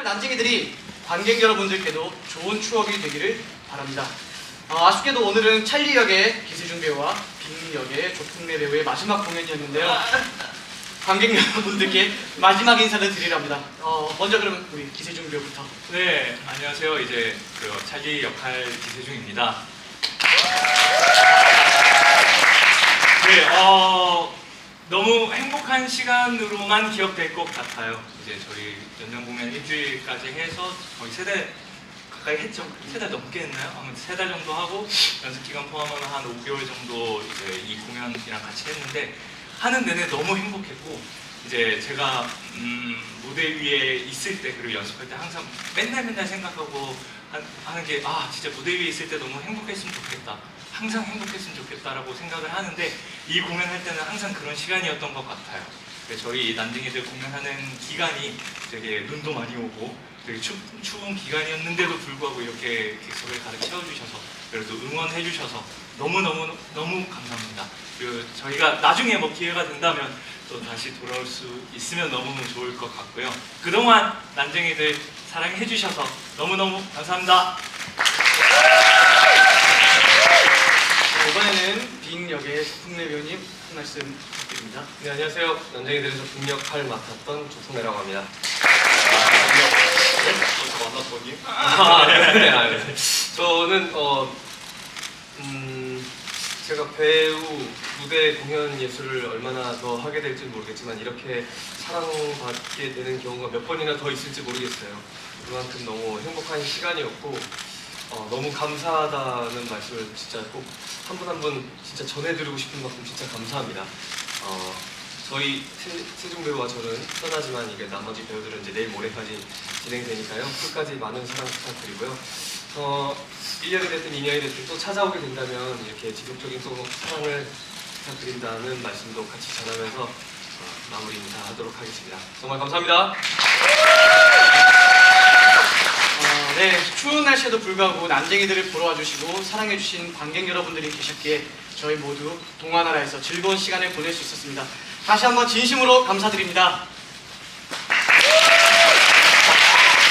뮤지컬 난쟁이들이 관객 여러분들께도 좋은 추억이 되기를 바랍니다. 어, 아쉽게도 오늘은 찰리 역의 기세준 배우와 빅 역의 조풍래 배우의 마지막 공연이었는데요. 관객 여러분들께 마지막 인사를 드리랍니다. 어, 먼저 그러면 우리 기세준 배우부터. 네, 안녕하세요. 이제 그 찰리 역할 기세중입니다. 네, 어, 너무 행 복한 시간으로만 기억될 것 같아요. 이제 저희 연장 공연 일주일까지 해서 거의 세달 가까이 했죠. 세 달 넘게 했나요? 아무튼 세 달 정도 하고 연습 기간 포함하면 한 5개월 정도 이제 이 공연이랑 같이 했는데 하는 내내 너무 행복했고 이제 제가 음, 무대 위에 있을 때 그리고 연습할 때 항상 맨날 맨날 생각하고 하- 하는 게 아 진짜 무대 위에 있을 때 너무 행복했으면 좋겠다 항상 행복했으면 좋겠다라고 생각을 하는데 이 공연할 때는 항상 그런 시간이었던 것 같아요 저희 난쟁이들 공연하는 기간이 되게 눈도 많이 오고 되게 추, 추운 기간이었는데도 불구하고 이렇게 객석을 가득 채워주셔서 그래도 응원해 주셔서 너무너무 너무 감사합니다. 그리고 저희가 나중에 뭐 기회가 된다면 또 다시 돌아올 수 있으면 너무 좋을 것 같고요. 그동안 난쟁이들 사랑해 주셔서 너무너무 감사합니다. 자, 이번에는 빅 역의 조풍래 배우님 한 말씀 부탁드립니다. 네, 안녕하세요. 연장이들에서 북역할 맡았던 조성래라고 합니다. 만났더니 아, 네, 네, 아, 네. 저는 어, 음, 제가 배우 무대 공연 예술을 얼마나 더 하게 될지 는 모르겠지만 이렇게 사랑받게 되는 경우가 몇 번이나 더 있을지 모르겠어요. 그만큼 너무 행복한 시간이었고 어, 너무 감사하다는 말씀을 진짜 꼭 한 분 한 분 진짜 전해드리고 싶은 만큼 진짜 감사합니다. 어, 저희 세, 세종 배우와 저는 떠나지만 이게 나머지 배우들은 이제 내일 모레까지 진행되니까요. 끝까지 많은 사랑 부탁드리고요. 어, 1년이 됐든 2년이 됐든 또 찾아오게 된다면 이렇게 지속적인 또 사랑을 부탁드린다는 말씀도 같이 전하면서 어, 마무리 인사하도록 하겠습니다. 정말 감사합니다. 어, 네, 추운 날씨에도 불구하고 난쟁이들을 보러 와주시고 사랑해주신 관객 여러분들이 계셨기에 저희 모두 동화나라에서 즐거운 시간을 보낼 수 있었습니다. 다시 한번 진심으로 감사드립니다.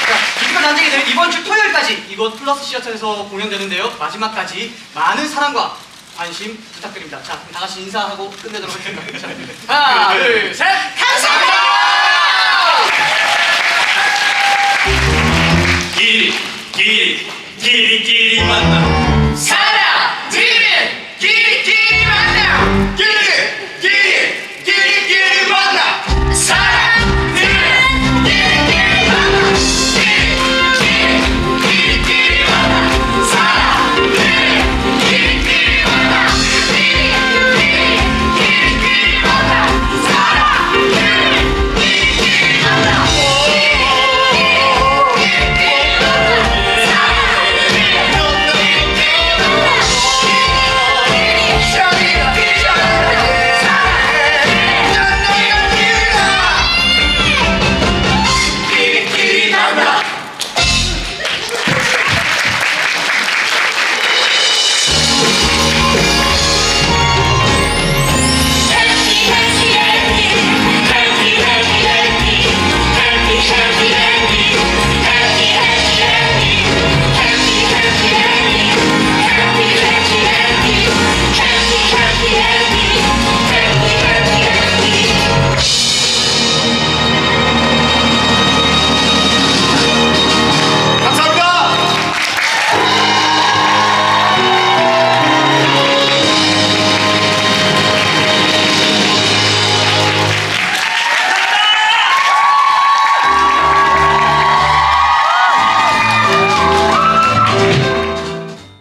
자, 뮤지컬 난쟁이들 이번 주 토요일까지 이곳 플러스 시어터에서 공연되는데요. 마지막까지 많은 사랑과 관심 부탁드립니다. 자, 그럼 다 같이 인사하고 끝내도록 하겠습니다. 자, 하나, 둘, 셋! 감사합니다!